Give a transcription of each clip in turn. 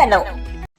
बनव.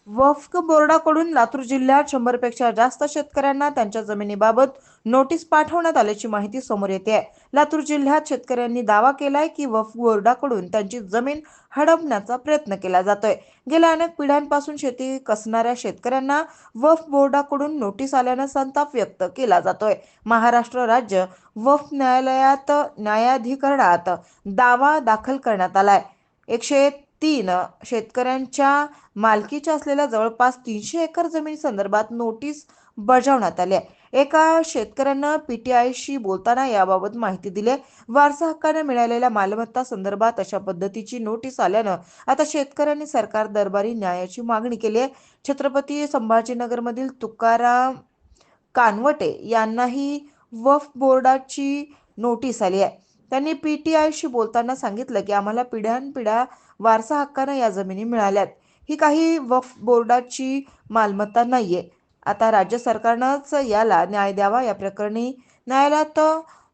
वफ्क बोर्डाकडून लातूर जिल्ह्यात शंभरपेक्षा जास्त शेतकऱ्यांना त्यांच्या जमिनीबाबत नोटीस पाठवण्यात आल्याची माहिती समोर येते. आहे लातूर जिल्ह्यात शेतकऱ्यांनी दावा केलाय की वफ बोर्डाकडून त्यांची जमीन हडपण्याचा प्रयत्न केला जातोय. गेल्या अनेक पिढ्यांपासून शेती कसणाऱ्या शेतकऱ्यांना वफ बोर्डाकडून नोटीस आल्यानं संताप व्यक्त केला जातोय. महाराष्ट्र राज्य वफ न्यायालयात न्यायाधिकरणात दावा दाखल करण्यात आलाय. एकशे तीन शेतकऱ्यांच्या मालकीच्या असलेल्या जवळपास तीनशे एकर जमीन संदर्भात नोटीस बजावण्यात आली आहे. एका शेतकऱ्यानं पीटीआयशी बोलताना याबाबत माहिती दिली आहे. वारसा हक्काने मिळालेल्या मालमत्ता संदर्भात अशा पद्धतीची नोटीस आल्यानं आता शेतकऱ्यांनी सरकार दरबारी न्यायाची मागणी केली आहे. छत्रपती संभाजीनगरमधील तुकाराम कानवटे यांनाही वफ बोर्डाची नोटीस आली आहे. त्यांनी पी टी आयशी बोलताना सांगितलं की आम्हाला पिढ्यानपिढ्या वारसा हक्कानं या जमिनी मिळाल्यात. ही काही वफ बोर्डाची मालमत्ता नाहीये. आता राज्य सरकारनंच याला न्याय द्यावा या प्रकरणी न्यायालयात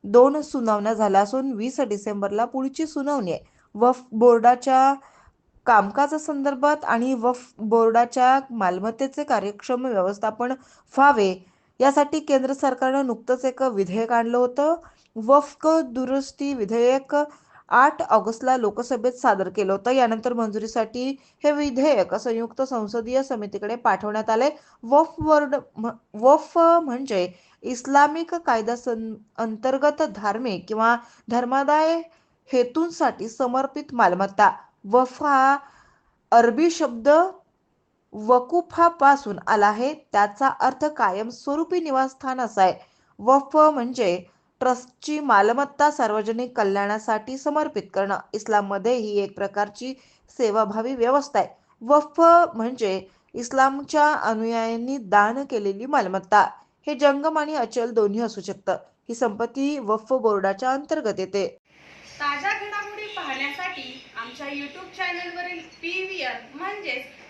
दोन सुनावण्या झाल्या असून वीस डिसेंबरला पुढची सुनावणी आहे. वफ बोर्डाच्या कामकाजासंदर्भात आणि वफ बोर्डाच्या मालमत्तेचे कार्यक्षम व्यवस्थापन व्हावे यासाठी केंद्र सरकारनं नुकतंच एक विधेयक आणलं होतं. वक्फ दुरुस्ती विधेयक आठ ऑगस्टला लोकसभेत सादर केलं होतं. यानंतर मंजुरीसाठी हे विधेयक संयुक्त संसदीय समितीकडे पाठवण्यात आले वफ वर्ड वफ म्हणजे इस्लामिक कायदा सं अंतर्गत धार्मिक किंवा धर्मादाय हेतूंसाठी समर्पित मालमत्ता. वफ हा अरबी शब्द वकुफापासून आला आहे. त्याचा अर्थ कायमस्वरूपी निवासस्थान असा आहे. वफ म्हणजे ट्रस्टची मालमत्ता सार्वजनिक कल्याणासाठी समर्पित करणं. इस्लाममध्ये ही एक प्रकारची सेवाभावी व्यवस्था आहे. वफ म्हणजे इस्लामच्या अनुयायांनी दान केलेली मालमत्ता. हे जंगम आणि अचल दोन्ही असू शकतं. ही संपत्ती वफ बोर्डाच्या अंतर्गत येते. ताज्या घडामोडी पाहण्यासाठी आमच्या युट्यूब चॅनलवरील पी व्ही आर म्हणजेच